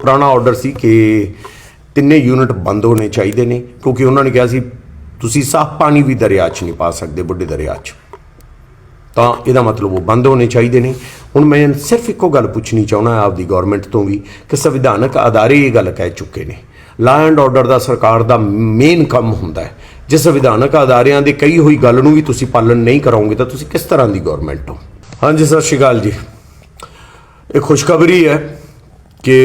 ਪੁਰਾਣਾ ਆਰਡਰ ਸੀ ਕਿ ਤਿੰਨੇ ਯੂਨਿਟ ਬੰਦ ਹੋਣੇ ਚਾਹੀਦੇ ਨੇ, ਕਿਉਂਕਿ ਉਹਨਾਂ ਨੇ ਕਿਹਾ ਸੀ, ਤੁਸੀਂ ਸਾਫ਼ ਪਾਣੀ ਵੀ ਦਰਿਆ 'ਚ ਨਹੀਂ ਪਾ ਸਕਦੇ, ਬੁੱਢੇ ਦਰਿਆ 'ਚ। ਤਾਂ ਇਹਦਾ ਮਤਲਬ ਉਹ ਬੰਦ ਹੋਣੇ ਚਾਹੀਦੇ ਨੇ। ਹੁਣ ਮੈਂ ਸਿਰਫ ਇੱਕੋ ਗੱਲ ਪੁੱਛਣੀ ਚਾਹੁੰਦਾ ਆਪਦੀ ਗਵਰਨਮੈਂਟ ਤੋਂ ਵੀ, ਕਿ ਸੰਵਿਧਾਨਕ ਅਦਾਰੇ ਇਹ ਗੱਲ ਕਹਿ ਚੁੱਕੇ ਨੇ। ਲਾ ਐਂਡ ਆਰਡਰ ਦਾ ਸਰਕਾਰ ਦਾ ਮੇਨ ਕੰਮ ਹੁੰਦਾ ਹੈ। ਜੇ ਸੰਵਿਧਾਨਕ ਅਦਾਰਿਆਂ ਦੇ ਕਈ ਹੋਈ ਗੱਲ ਨੂੰ ਵੀ ਤੁਸੀਂ ਪਾਲਣ ਨਹੀਂ ਕਰੋਗੇ, ਤਾਂ ਤੁਸੀਂ ਕਿਸ ਤਰ੍ਹਾਂ ਦੀ ਗਵਰਨਮੈਂਟ ਹੋ? ਹਾਂਜੀ, ਸਤਿ ਸ਼੍ਰੀ ਅਕਾਲ ਜੀ। ਇਹ ਖੁਸ਼ਖਬਰੀ ਹੈ। ਕਿ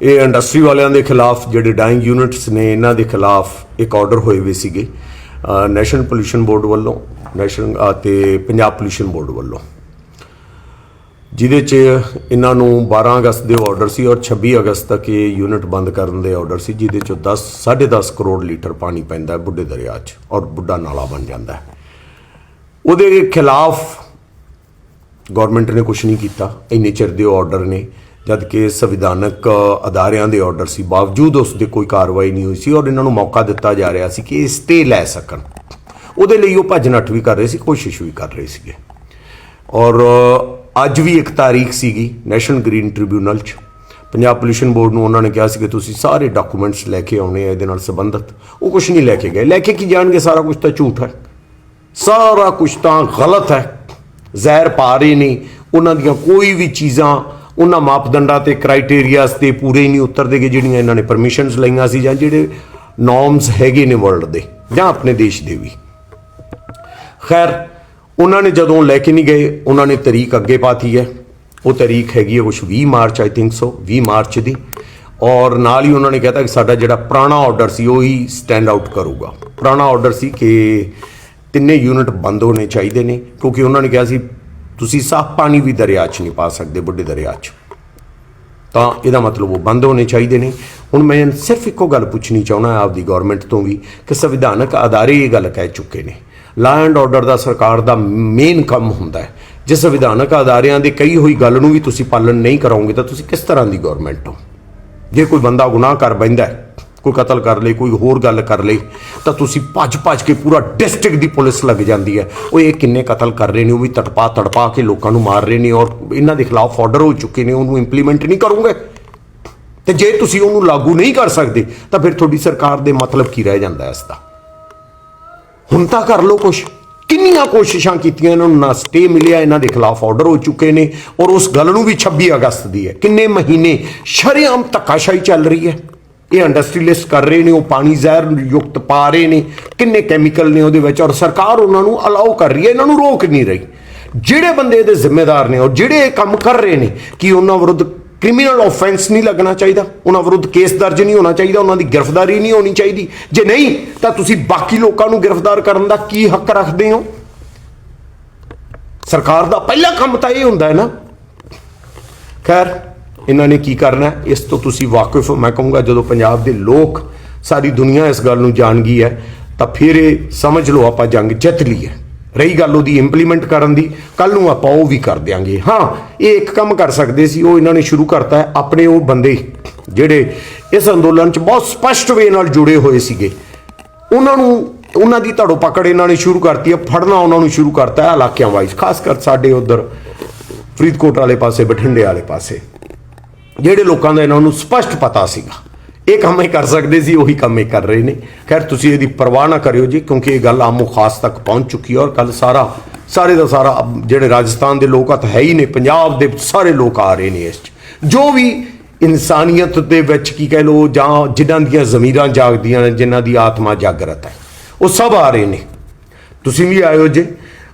ਇਹ ਇੰਡਸਟਰੀ ਵਾਲਿਆਂ ਦੇ ਖਿਲਾਫ ਜਿਹੜੇ ਡਾਈਂਗ ਯੂਨਿਟਸ ਨੇ, ਇਹਨਾਂ ਦੇ ਖਿਲਾਫ ਇੱਕ ਆਰਡਰ ਹੋਏ ਹੋਏ ਸੀਗੇ ਨੈਸ਼ਨਲ ਪੋਲੂਸ਼ਨ ਬੋਰਡ ਵੱਲੋਂ ਨੈਸ਼ਨਲ ਅਤੇ ਪੰਜਾਬ ਪੋਲੂਸ਼ਨ ਬੋਰਡ ਵੱਲੋਂ। ਜਿਹਦੇ 'ਚ ਇਹਨਾਂ ਨੂੰ 12 ਅਗਸਤ ਦੇ ਆਰਡਰ ਸੀ ਔਰ 26 ਅਗਸਤ ਤੱਕ ਇਹ ਯੂਨਿਟ ਬੰਦ ਕਰਨ ਦੇ ਆਰਡਰ ਸੀ, ਜਿਹਦੇ 'ਚ 10 10.5 ਕਰੋੜ ਲੀਟਰ ਪਾਣੀ ਪੈਂਦਾ ਹੈ ਬੁੱਢੇ ਦਰਿਆ 'ਚ ਔਰ ਬੁੱਢਾ ਨਾਲਾ ਬਣ ਜਾਂਦਾ ਹੈ। ਉਹਦੇ ਖਿਲਾਫ ਗਵਰਨਮੈਂਟ ਨੇ ਕੁਝ ਨਹੀਂ ਕੀਤਾ, ਇੰਨੇ ਚਿਰ ਦੇ ਆਰਡਰ ਨੇ ਜਦਕਿ ਸੰਵਿਧਾਨਕ ਅਦਾਰਿਆਂ ਦੇ ਆਰਡਰ ਸੀ। ਬਾਵਜੂਦ ਉਸ 'ਤੇ ਕੋਈ ਕਾਰਵਾਈ ਨਹੀਂ ਹੋਈ ਸੀ ਔਰ ਇਹਨਾਂ ਨੂੰ ਮੌਕਾ ਦਿੱਤਾ ਜਾ ਰਿਹਾ ਸੀ ਕਿ ਇਸ 'ਤੇ ਲੈ ਸਕਣ। ਉਹਦੇ ਲਈ ਉਹ ਭੱਜ ਨੱਠ ਵੀ ਕਰ ਰਹੇ ਸੀ, ਕੋਸ਼ਿਸ਼ ਵੀ ਕਰ ਰਹੇ ਸੀਗੇ। ਔਰ ਅੱਜ ਵੀ ਇੱਕ ਤਾਰੀਖ ਸੀਗੀ, ਨੈਸ਼ਨਲ ਗ੍ਰੀਨ ਟ੍ਰਿਬਿਊਨਲ 'ਚ। ਪੰਜਾਬ ਪੋਲੂਸ਼ਨ ਬੋਰਡ ਨੂੰ ਉਹਨਾਂ ਨੇ ਕਿਹਾ ਸੀ ਕਿ ਤੁਸੀਂ ਸਾਰੇ ਡਾਕੂਮੈਂਟਸ ਲੈ ਕੇ ਆਉਣੇ ਆ, ਇਹਦੇ ਨਾਲ ਸੰਬੰਧਿਤ। ਉਹ ਕੁਝ ਨਹੀਂ ਲੈ ਕੇ ਗਏ। ਲੈ ਕੇ ਕੀ ਜਾਣਗੇ? ਸਾਰਾ ਕੁਝ ਤਾਂ ਝੂਠ ਹੈ। ਸਾਰਾ ਕੁਝ ਤਾਂ ਗਲਤ ਹੈ। ਜ਼ਹਿਰ ਪਾ ਰਹੇ ਨੇ। ਉਹਨਾਂ ਦੀਆਂ ਕੋਈ ਵੀ ਚੀਜ਼ਾਂ ਉਹਨਾਂ ਮਾਪਦੰਡਾਂ ਤੇ ਕ੍ਰਾਈਟੇਰੀਆਸ ਤੇ ਪੂਰੇ ਹੀ ਨਹੀਂ ਉਤਰਦੇਗੇ ਜਿਹੜੀਆਂ ਇਹਨਾਂ ਨੇ ਪਰਮਿਸ਼ਨਸ ਲਈਆਂ ਸੀ ਜਾਂ ਜਿਹੜੇ ਨੋਰਮਸ ਹੈਗੇ ਨੇ ਵਰਲਡ ਦੇ ਜਾਂ ਆਪਣੇ ਦੇਸ਼ ਦੇ ਵੀ। ਖੈਰ, ਉਹਨਾਂ ਨੇ ਜਦੋਂ ਲੈ ਕੇ ਨਹੀਂ ਗਏ, ਉਹਨਾਂ ਨੇ ਤਰੀਕ ਅੱਗੇ ਪਾਤੀ ਹੈ। ਉਹ ਤਰੀਕ ਹੈਗੀ ਹੈ ਕੁਛ 20 March I think so 20 March ਦੀ। ਔਰ ਨਾਲ ਹੀ ਉਹਨਾਂ ਨੇ ਕਹਿਤਾ ਕਿ ਸਾਡਾ ਜਿਹੜਾ ਪੁਰਾਣਾ ਆਰਡਰ ਸੀ, ਉਹ ਹੀ ਸਟੈਂਡ ਆਊਟ ਕਰੂਗਾ। ਪੁਰਾਣਾ ਆਰਡਰ ਸੀ ਕਿ ਤਿੰਨੇ ਯੂਨਿਟ ਬੰਦ ਹੋਣੇ ਚਾਹੀਦੇ ਨੇ, ਕਿਉਂਕਿ ਉਹਨਾਂ ਨੇ ਕਿਹਾ ਸੀ ਤੁਸੀਂ ਸਾਫ਼ ਪਾਣੀ ਵੀ ਦਰਿਆ 'ਚ ਨਹੀਂ ਪਾ ਸਕਦੇ ਬੁੱਢੇ ਦਰਿਆ 'ਚ। ਤਾਂ ਇਹਦਾ ਮਤਲਬ ਉਹ ਬੰਦ ਹੋਣੇ ਚਾਹੀਦੇ ਨੇ। ਹੁਣ ਮੈਂ ਸਿਰਫ ਇੱਕੋ ਗੱਲ ਪੁੱਛਣੀ ਚਾਹੁੰਦਾ ਆਪਦੀ ਗਵਰਨਮੈਂਟ ਤੋਂ ਵੀ ਕਿ ਸੰਵਿਧਾਨਕ ਅਦਾਰੇ ਇਹ ਗੱਲ ਕਹਿ ਚੁੱਕੇ ਨੇ। ਲਾ ਐਂਡ ਆਰਡਰ ਦਾ ਸਰਕਾਰ ਦਾ ਮੇਨ ਕੰਮ ਹੁੰਦਾ ਹੈ। ਜੇ ਸੰਵਿਧਾਨਕ ਅਦਾਰਿਆਂ ਦੇ ਕਹੀ ਹੋਈ ਗੱਲ ਨੂੰ ਵੀ ਤੁਸੀਂ ਪਾਲਣ ਨਹੀਂ ਕਰੋਗੇ ਤਾਂ ਤੁਸੀਂ ਕਿਸ ਤਰ੍ਹਾਂ ਦੀ ਗਵਰਨਮੈਂਟ ਹੋ? ਜੇ ਕੋਈ ਬੰਦਾ ਗੁਨਾਹ ਕਰ ਬੈਂਦਾ ਹੈ ਕੋਈ ਕਤਲ ਕਰ ਲਈ, ਕੋਈ ਹੋਰ ਗੱਲ ਕਰ ਲਈ, ਤਾਂ ਤੁਸੀਂ ਭੱਜ ਭੱਜ ਕੇ ਪੂਰਾ ਡਿਸਟ੍ਰਿਕਟ ਦੀ ਪੁਲਿਸ ਲੱਗ ਜਾਂਦੀ ਹੈ। ਉਹ ਇਹ ਕਿੰਨੇ ਕਤਲ ਕਰ ਰਹੇ ਨੇ, ਉਹ ਵੀ ਤੜਪਾ ਤੜਪਾ ਕੇ ਲੋਕਾਂ ਨੂੰ ਮਾਰ ਰਹੇ ਨੇ ਔਰ ਇਹਨਾਂ ਦੇ ਖਿਲਾਫ ਆਰਡਰ ਹੋ ਚੁੱਕੇ ਨੇ, ਉਹਨੂੰ ਇੰਪਲੀਮੈਂਟ ਨਹੀਂ ਕਰੋਗੇ। ਤੇ ਜੇ ਤੁਸੀਂ ਉਹਨੂੰ ਲਾਗੂ ਨਹੀਂ ਕਰ ਸਕਦੇ, ਤਾਂ ਫਿਰ ਤੁਹਾਡੀ ਸਰਕਾਰ ਦੇ ਮਤਲਬ ਕੀ ਰਹਿ ਜਾਂਦਾ ਇਸ ਦਾ? ਹੁਣ ਤਾਂ ਕਰ ਲਓ ਕੁਛ। ਕਿੰਨੀਆਂ ਕੋਸ਼ਿਸ਼ਾਂ ਕੀਤੀਆਂ ਇਹਨਾਂ ਨੂੰ, ਨਾ ਸਟੇ ਮਿਲਿਆ, ਇਹਨਾਂ ਦੇ ਖਿਲਾਫ ਆਰਡਰ ਹੋ ਚੁੱਕੇ ਨੇ, ਔਰ ਉਸ ਗੱਲ ਨੂੰ ਵੀ 26 ਅਗਸਤ ਦੀ ਹੈ। ਕਿੰਨੇ ਮਹੀਨੇ ਸ਼ਰੇਆਮ ਧੱਕਾਸ਼ਾਹੀ ਚੱਲ ਰਹੀ ਹੈ। ਇਹ ਇੰਡਸਟਰੀਲਿਸਟ ਕਰ ਰਹੇ ਨੇ, ਉਹ ਪਾਣੀ ਜ਼ਹਿਰ ਯੁਕਤ ਪਾ ਰਹੇ ਨੇ, ਕਿੰਨੇ ਕੈਮੀਕਲ ਨੇ ਉਹਦੇ ਵਿੱਚ ਔਰ ਸਰਕਾਰ ਉਹਨਾਂ ਨੂੰ ਅਲਾਉ ਕਰ ਰਹੀ ਹੈ, ਇਹਨਾਂ ਨੂੰ ਰੋਕ ਨਹੀਂ ਰਹੀ। ਜਿਹੜੇ ਬੰਦੇ ਇਹਦੇ ਜ਼ਿੰਮੇਦਾਰ ਨੇ ਔਰ ਜਿਹੜੇ ਇਹ ਕੰਮ ਕਰ ਰਹੇ ਨੇ, ਕਿ ਉਹਨਾਂ ਵਿਰੁੱਧ ਕ੍ਰਿਮੀਨਲ ਆਫੈਂਸ ਨਹੀਂ ਲੱਗਣਾ ਚਾਹੀਦਾ? ਉਹਨਾਂ ਵਿਰੁੱਧ ਕੇਸ ਦਰਜ ਨਹੀਂ ਹੋਣਾ ਚਾਹੀਦਾ, ਉਹਨਾਂ ਦੀ ਗ੍ਰਿਫਤਾਰੀ ਨਹੀਂ ਹੋਣੀ ਚਾਹੀਦੀ। ਜੇ ਨਹੀਂ, ਤਾਂ ਤੁਸੀਂ ਬਾਕੀ ਲੋਕਾਂ ਨੂੰ ਗ੍ਰਿਫਤਾਰ ਕਰਨ ਦਾ ਕੀ ਹੱਕ ਰੱਖਦੇ ਹੋ? ਸਰਕਾਰ ਦਾ ਪਹਿਲਾ ਕੰਮ ਤਾਂ ਇਹ ਹੁੰਦਾ ਹੈ ਨਾ। ਖੈਰ ਇਹਨਾਂ ਨੇ ਕੀ ਕਰਨਾ ਇਸ ਤੋਂ ਤੁਸੀਂ ਵਾਕਿਫ ਹੋ। ਮੈਂ ਕਹੂੰਗਾ ਜਦੋਂ ਪੰਜਾਬ ਦੇ ਲੋਕ ਸਾਰੀ ਦੁਨੀਆ ਇਸ ਗੱਲ ਨੂੰ ਜਾਣ ਗਈ ਹੈ, ਤਾਂ ਫਿਰ ਇਹ ਸਮਝ ਲਓ ਆਪਾਂ ਜੰਗ ਜਿੱਤ ਲਈ ਹੈ। ਰਹੀ ਗੱਲ ਉਹਦੀ ਇੰਪਲੀਮੈਂਟ ਕਰਨ ਦੀ ਕੱਲ ਨੂੰ ਆਪਾਂ ਉਹ ਵੀ ਕਰ ਦਿਆਂਗੇ। ਹਾਂ, ਇਹ ਇੱਕ ਕੰਮ ਕਰ ਸਕਦੇ ਸੀ, ਉਹ ਇਹਨਾਂ ਨੇ ਸ਼ੁਰੂ ਕਰਤਾ ਹੈ, ਆਪਣੇ ਉਹ ਬੰਦੇ ਜਿਹੜੇ ਇਸ ਅੰਦੋਲਨ 'ਚ ਬਹੁਤ ਸਪਸ਼ਟ ਵੇ ਨਾਲ ਜੁੜੇ ਹੋਏ ਸੀਗੇ। ਉਹਨਾਂ ਨੂੰ, ਉਹਨਾਂ ਦੀ ਧੜੋ ਪਕੜ ਇਹਨਾਂ ਨੇ ਸ਼ੁਰੂ ਕਰਤੀ ਹੈ, ਫੜਨਾ ਉਹਨਾਂ ਨੂੰ ਸ਼ੁਰੂ ਕਰਤਾ ਹੈ ਇਲਾਕਿਆਂ ਵਾਈਜ਼ ਖਾਸ ਕਰ ਸਾਡੇ ਉਧਰ ਫਰੀਦਕੋਟ ਵਾਲੇ ਪਾਸੇ, ਬਠਿੰਡੇ ਵਾਲੇ ਪਾਸੇ। ਜਿਹੜੇ ਲੋਕਾਂ ਦਾ ਇਹਨਾਂ ਨੂੰ ਸਪਸ਼ਟ ਪਤਾ ਸੀਗਾ, ਇਹ ਕੰਮ ਇਹ ਕਰ ਸਕਦੇ ਸੀ, ਉਹੀ ਕੰਮ ਇਹ ਕਰ ਰਹੇ ਨੇ। ਖੈਰ, ਤੁਸੀਂ ਇਹਦੀ ਪਰਵਾਹ ਨਾ ਕਰਿਓ ਜੀ, ਕਿਉਂਕਿ ਇਹ ਗੱਲ ਆਮੋ ਖਾਸ ਤੱਕ ਪਹੁੰਚ ਚੁੱਕੀ ਹੈ ਔਰ ਕੱਲ ਸਾਰਾ, ਸਾਰੇ ਦਾ ਸਾਰਾ ਜਿਹੜੇ ਰਾਜਸਥਾਨ ਦੇ ਲੋਕ ਆ ਤਾਂ ਹੈ ਹੀ ਨੇ, ਪੰਜਾਬ ਦੇ ਸਾਰੇ ਲੋਕ ਆ ਰਹੇ ਨੇ ਇਸ 'ਚ। ਜੋ ਵੀ ਇਨਸਾਨੀਅਤ ਦੇ ਵਿੱਚ ਕੀ ਕਹਿ ਲੋ ਜਾਂ ਜਿਨ੍ਹਾਂ ਦੀਆਂ ਜ਼ਮੀਰਾਂ ਜਾਗਦੀਆਂ ਨੇ, ਜਿਨ੍ਹਾਂ ਦੀ ਆਤਮਾ ਜਾਗਰਤ ਹੈ, ਉਹ ਸਭ ਆ ਰਹੇ ਨੇ। ਤੁਸੀਂ ਵੀ ਆਇਓ ਜੇ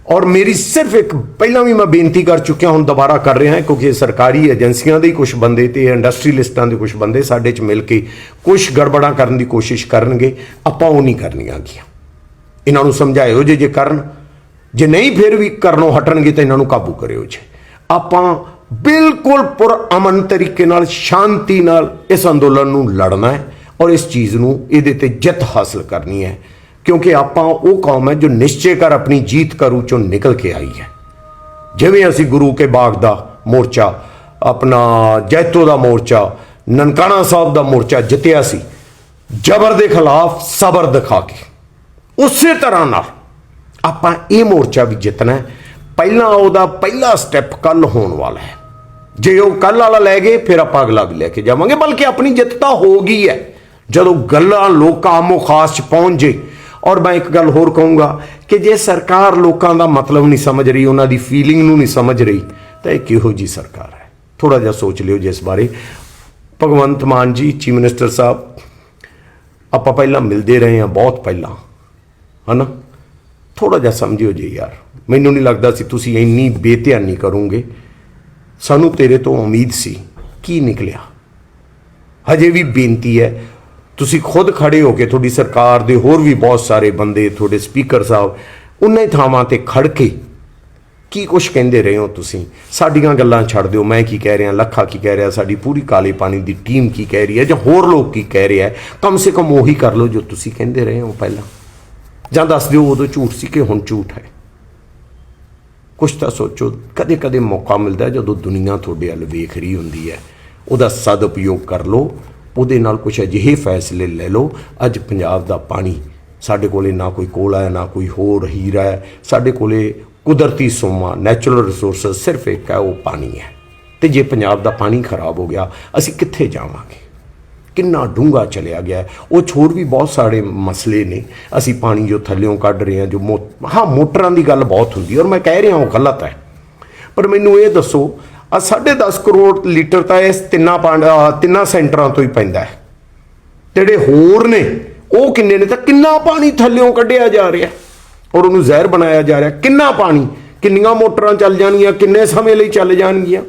ਔਰ ਮੇਰੀ ਸਿਰਫ ਇੱਕ ਪਹਿਲਾਂ ਵੀ ਮੈਂ ਬੇਨਤੀ ਕਰ ਚੁੱਕਿਆ ਹੁਣ ਦੁਬਾਰਾ ਕਰ ਰਿਹਾ ਕਿਉਂਕਿ ਇਹ ਸਰਕਾਰੀ ਏਜੰਸੀਆਂ ਦੇ ਹੀ ਕੁਝ ਬੰਦੇ ਤੇ ਇੰਡਸਟਰੀਲਿਸਟਾਂ ਦੇ ਕੁਝ ਬੰਦੇ ਸਾਡੇ 'ਚ ਮਿਲ ਕੇ ਕੁਝ ਗੜਬੜਾਂ ਕਰਨ ਦੀ ਕੋਸ਼ਿਸ਼ ਕਰਨਗੇ, ਆਪਾਂ ਉਹ ਨਹੀਂ ਕਰਨੀਆਂ ਗੀਆਂ। ਇਹਨਾਂ ਨੂੰ ਸਮਝਾਇਓ ਜੇ ਜੇ ਕਰਨ। ਜੇ ਨਹੀਂ, ਫਿਰ ਵੀ ਕਰਨੋਂ ਹਟਣਗੇ ਤਾਂ ਇਹਨਾਂ ਨੂੰ ਕਾਬੂ ਕਰਿਓ ਜੇ। ਆਪਾਂ ਬਿਲਕੁਲ ਪੁਰ ਅਮਨ ਤਰੀਕੇ ਨਾਲ, ਸ਼ਾਂਤੀ ਨਾਲ ਇਸ ਅੰਦੋਲਨ ਨੂੰ ਲੜਨਾ ਹੈ ਔਰ ਇਸ ਚੀਜ਼ ਨੂੰ ਇਹਦੇ ਤੇ ਜਿੱਤ ਹਾਸਲ ਕਰਨੀ ਹੈ। ਕਿਉਂਕਿ ਆਪਾਂ ਉਹ ਕੌਮ ਹੈ ਜੋ ਨਿਸ਼ਚੈ ਕਰ ਆਪਣੀ ਜੀਤ ਕਰੂ ਚੋਂ ਨਿਕਲ ਕੇ ਆਈ ਹੈ। ਜਿਵੇਂ ਅਸੀਂ ਗੁਰੂ ਕੇ ਬਾਗ ਦਾ ਮੋਰਚਾ, ਆਪਣਾ ਜੈਤੋ ਦਾ ਮੋਰਚਾ, ਨਨਕਾਣਾ ਸਾਹਿਬ ਦਾ ਮੋਰਚਾ ਜਿੱਤਿਆ ਸੀ, ਜ਼ਬਰ ਦੇ ਖਿਲਾਫ ਸਬਰ ਦਿਖਾ ਕੇ। ਉਸੇ ਤਰ੍ਹਾਂ ਨਾਲ ਆਪਾਂ ਇਹ ਮੋਰਚਾ ਵੀ ਜਿੱਤਣਾ ਹੈ। ਪਹਿਲਾਂ ਉਹਦਾ ਪਹਿਲਾ ਸਟੈਪ ਕੱਲ ਹੋਣ ਵਾਲਾ ਹੈ। ਜੇ ਉਹ ਕੱਲ ਵਾਲਾ ਲੈ ਗਏ, ਫਿਰ ਆਪਾਂ ਅਗਲਾ ਵੀ ਲੈ ਕੇ ਜਾਵਾਂਗੇ, ਬਲਕਿ ਆਪਣੀ ਜਿੱਤ ਤਾਂ ਹੋ ਗਈ ਹੈ। ਜਦੋਂ ਗੱਲਾਂ ਲੋਕਾਂ ਆਮੋ ਖਾਸ ਚ ਪਹੁੰਚ ਜੇ ਔਰ ਮੈਂ ਇੱਕ ਗੱਲ ਹੋਰ ਕਹੂੰਗਾ ਕਿ ਜੇ ਸਰਕਾਰ ਲੋਕਾਂ ਦਾ ਮਤਲਬ ਨਹੀਂ ਸਮਝ ਰਹੀ, ਉਹਨਾਂ ਦੀ ਫੀਲਿੰਗ ਨੂੰ ਨਹੀਂ ਸਮਝ ਰਹੀ, ਤਾਂ ਇਹ ਕਿਹੋ ਜੀ ਸਰਕਾਰ ਹੈ? ਥੋੜਾ ਜਿਹਾ ਸੋਚ ਲਿਓ ਜਿਸ ਬਾਰੇ। ਭਗਵੰਤ ਮਾਨ ਜੀ, ਚੀਫ ਮਿਨਿਸਟਰ ਸਾਹਿਬ, ਆਪਾਂ ਪਹਿਲਾਂ ਮਿਲਦੇ ਰਹੇ ਹਾਂ ਬਹੁਤ ਪਹਿਲਾਂ, ਹਨਾ? ਥੋੜਾ ਜਿਹਾ ਸਮਝਿਓ ਜੀ ਯਾਰ। ਮੈਨੂੰ ਨਹੀਂ ਲੱਗਦਾ ਸੀ ਤੁਸੀਂ ਇੰਨੀ ਬੇਧਿਆਨੀ ਕਰੋਗੇ। ਸਾਨੂੰ ਤੇਰੇ ਤੋਂ ਉਮੀਦ ਸੀ, ਕੀ ਨਿਕਲਿਆ? ਹਜੇ ਵੀ ਬੇਨਤੀ ਹੈ ਤੁਸੀਂ ਖੁਦ ਖੜੇ ਹੋ ਕੇ ਤੁਹਾਡੀ ਸਰਕਾਰ ਦੇ ਹੋਰ ਵੀ ਬਹੁਤ ਸਾਰੇ ਬੰਦੇ, ਤੁਹਾਡੇ ਸਪੀਕਰ ਸਾਹਿਬ, ਉਨੇ ਥਾਵਾਂ ਤੇ ਖੜ ਕੇ ਕੀ ਕੁਛ ਕਹਿੰਦੇ ਰਹੇ ਹੋ ਤੁਸੀਂ? ਸਾਡੀਆਂ ਗੱਲਾਂ ਛੱਡ ਦਿਓ, ਮੈਂ ਕੀ ਕਹਿ ਰਿਹਾ, ਲੱਖਾ ਕੀ ਕਹਿ ਰਿਹਾ, ਸਾਡੀ ਪੂਰੀ ਕਾਲੇ ਪਾਣੀ ਦੀ ਟੀਮ ਕੀ ਕਹਿ ਰਹੀ ਹੈ, ਜਾਂ ਹੋਰ ਲੋਕ ਕੀ ਕਹਿ ਰਿਹਾ ਹੈ? ਕਮ ਸੇ ਕਮ ਉਹੀ ਕਰ ਲਓ ਜੋ ਤੁਸੀਂ ਕਹਿੰਦੇ ਰਹੇ ਹੋ ਪਹਿਲਾਂ। ਜਾਂ ਦੱਸ ਦਿਓ ਉਦੋਂ ਝੂਠ ਸੀ ਕਿ ਹੁਣ ਝੂਠ ਹੈ। ਕੁਛ ਤਾਂ ਸੋਚੋ ਕਦੇ ਕਦੇ ਮੌਕਾ ਮਿਲਦਾ ਜਦੋਂ ਦੁਨੀਆ ਤੁਹਾਡੇ ਵੱਲ ਵੇਖ ਰਹੀ ਹੁੰਦੀ ਹੈ। ਉਹਦਾ ਸਦ ਉਪਯੋਗ ਕਰ ਲਓ ਉਹਦੇ ਨਾਲ ਕੁਝ ਅਜਿਹੇ ਫੈਸਲੇ ਲੈ ਲਓ, ਅੱਜ ਪੰਜਾਬ ਦਾ ਪਾਣੀ ਸਾਡੇ ਕੋਲੇ ਨਾ ਕੋਈ ਕੋਲਾ ਹੈ ਨਾ ਕੋਈ ਹੋਰ ਹੀਰਾ ਹੈ, ਸਾਡੇ ਕੋਲੇ ਕੁਦਰਤੀ ਸੋਮਾ ਨੈਚੁਰਲ ਰਿਸੋਰਸਸ ਸਿਰਫ ਇੱਕ ਹੈ, ਉਹ ਪਾਣੀ ਹੈ। ਤੇ ਜੇ ਪੰਜਾਬ ਦਾ ਪਾਣੀ ਖਰਾਬ ਹੋ ਗਿਆ, ਅਸੀਂ ਕਿੱਥੇ ਜਾਵਾਂਗੇ? ਕਿੰਨਾ ਡੂੰਘਾ ਚਲਿਆ ਗਿਆ ਉਹ 'ਚ ਹੋਰ ਵੀ ਬਹੁਤ ਸਾਰੇ ਮਸਲੇ ਨੇ। ਅਸੀਂ ਪਾਣੀ ਜੋ ਥੱਲਿਓਂ ਕੱਢ ਰਹੇ ਹਾਂ, ਜੋ ਮੋ, ਹਾਂ, ਮੋਟਰਾਂ ਦੀ ਗੱਲ ਬਹੁਤ ਹੁੰਦੀ ਔਰ ਮੈਂ ਕਹਿ ਰਿਹਾ ਉਹ ਗਲਤ ਹੈ। ਪਰ ਮੈਨੂੰ ਇਹ ਦੱਸੋ ਆ 10.5 ਕਰੋੜ ਲੀਟਰ ਤਾਂ ਇਸ ਤਿੰਨਾਂ ਪਾਂਡ ਤਿੰਨਾਂ ਸੈਂਟਰਾਂ ਤੋਂ ਹੀ ਪੈਂਦਾ ਹੈ। ਜਿਹੜੇ ਹੋਰ ਨੇ, ਉਹ ਕਿੰਨੇ ਨੇ ਤਾਂ ਕਿੰਨਾ ਪਾਣੀ ਥੱਲਿਓਂ ਕੱਢਿਆ ਜਾ ਰਿਹਾ ਔਰ ਉਹਨੂੰ ਜ਼ਹਿਰ ਬਣਾਇਆ ਜਾ ਰਿਹਾ ਕਿੰਨਾ ਪਾਣੀ, ਕਿੰਨੀਆਂ ਮੋਟਰਾਂ ਚੱਲ ਜਾਣਗੀਆਂ, ਕਿੰਨੇ ਸਮੇਂ ਲਈ ਚੱਲ ਜਾਣਗੀਆਂ।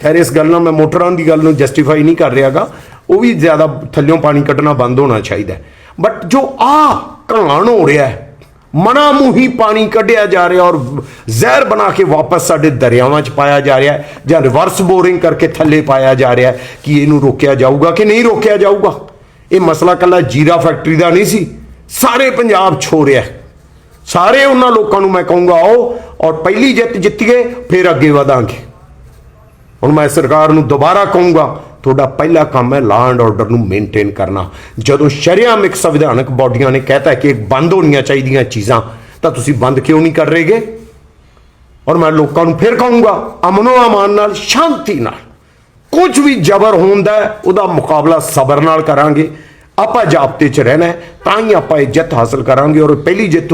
ਖੈਰ, ਇਸ ਗੱਲ ਨਾਲ ਮੈਂ ਮੋਟਰਾਂ ਦੀ ਗੱਲ ਨੂੰ ਜਸਟੀਫਾਈ ਨਹੀਂ ਕਰ ਰਿਹਾਗਾ। ਉਹ ਵੀ ਜ਼ਿਆਦਾ ਥੱਲਿਓਂ ਪਾਣੀ ਕੱਢਣਾ ਬੰਦ ਹੋਣਾ ਚਾਹੀਦਾ ਬਟ ਜੋ ਆ ਘਾਣ ਹੋ ਰਿਹਾ ਹੈ ਮਨਾ ਮੂੰਹੀ ਪਾਣੀ ਕੱਢਿਆ ਜਾ ਰਿਹਾ ਔਰ ਜ਼ਹਿਰ ਬਣਾ ਕੇ ਵਾਪਸ ਸਾਡੇ ਦਰਿਆਵਾਂ 'ਚ ਪਾਇਆ ਜਾ ਰਿਹਾ ਜਾਂ ਰਿਵਰਸ ਬੋਰਿੰਗ ਕਰਕੇ ਥੱਲੇ ਪਾਇਆ ਜਾ ਰਿਹਾ ਕਿ ਇਹਨੂੰ ਰੋਕਿਆ ਜਾਊਗਾ ਕਿ ਨਹੀਂ ਰੋਕਿਆ ਜਾਊਗਾ? ਇਹ ਮਸਲਾ ਕੱਲਾ ਜੀਰਾ ਫੈਕਟਰੀ ਦਾ ਨਹੀਂ ਸੀ, ਸਾਰੇ ਪੰਜਾਬ 'ਚ ਰਿਹਾ ਸਾਰੇ ਉਹਨਾਂ ਲੋਕਾਂ ਨੂੰ ਮੈਂ ਕਹੂੰਗਾ, ਆਓ ਔਰ ਪਹਿਲੀ ਜਿੱਤ ਜਿੱਤੀਏ ਫਿਰ ਅੱਗੇ ਵਧਾਂਗੇ। ਹੁਣ ਮੈਂ ਸਰਕਾਰ ਨੂੰ ਦੁਬਾਰਾ ਕਹੂੰਗਾ ਤੁਹਾਡਾ ਪਹਿਲਾ ਕੰਮ ਹੈ ਲਾ ਐਂਡ ਆਰਡਰ ਨੂੰ ਮੇਨਟੇਨ ਕਰਨਾ। ਜਦੋਂ ਸ਼ਰਿਆਮ ਇੱਕ ਸੰਵਿਧਾਨਕ ਬਾਡੀਆਂ ਨੇ ਕਹਿਤਾ ਕਿ ਇਹ ਬੰਦ ਹੋਣੀਆਂ ਚਾਹੀਦੀਆਂ ਚੀਜ਼ਾਂ, ਤਾਂ ਤੁਸੀਂ ਬੰਦ ਕਿਉਂ ਨਹੀਂ ਕਰ ਰਹੇਗੇ? ਔਰ ਮੈਂ ਲੋਕਾਂ ਨੂੰ ਫਿਰ ਕਹੂੰਗਾ, ਅਮਨੋ ਅਮਾਨ ਨਾਲ, ਸ਼ਾਂਤੀ ਨਾਲ। ਕੁਝ ਵੀ ਜ਼ਬਰ ਹੁੰਦਾ ਉਹਦਾ ਮੁਕਾਬਲਾ ਸਬਰ ਨਾਲ ਕਰਾਂਗੇ। ਆਪਾਂ ਜਾਬਤੇ 'ਚ ਰਹਿਣਾ ਤਾਂ ਹੀ ਆਪਾਂ ਇਹ ਜਿੱਤ ਹਾਸਲ ਕਰਾਂਗੇ ਔਰ ਪਹਿਲੀ ਜਿੱਤ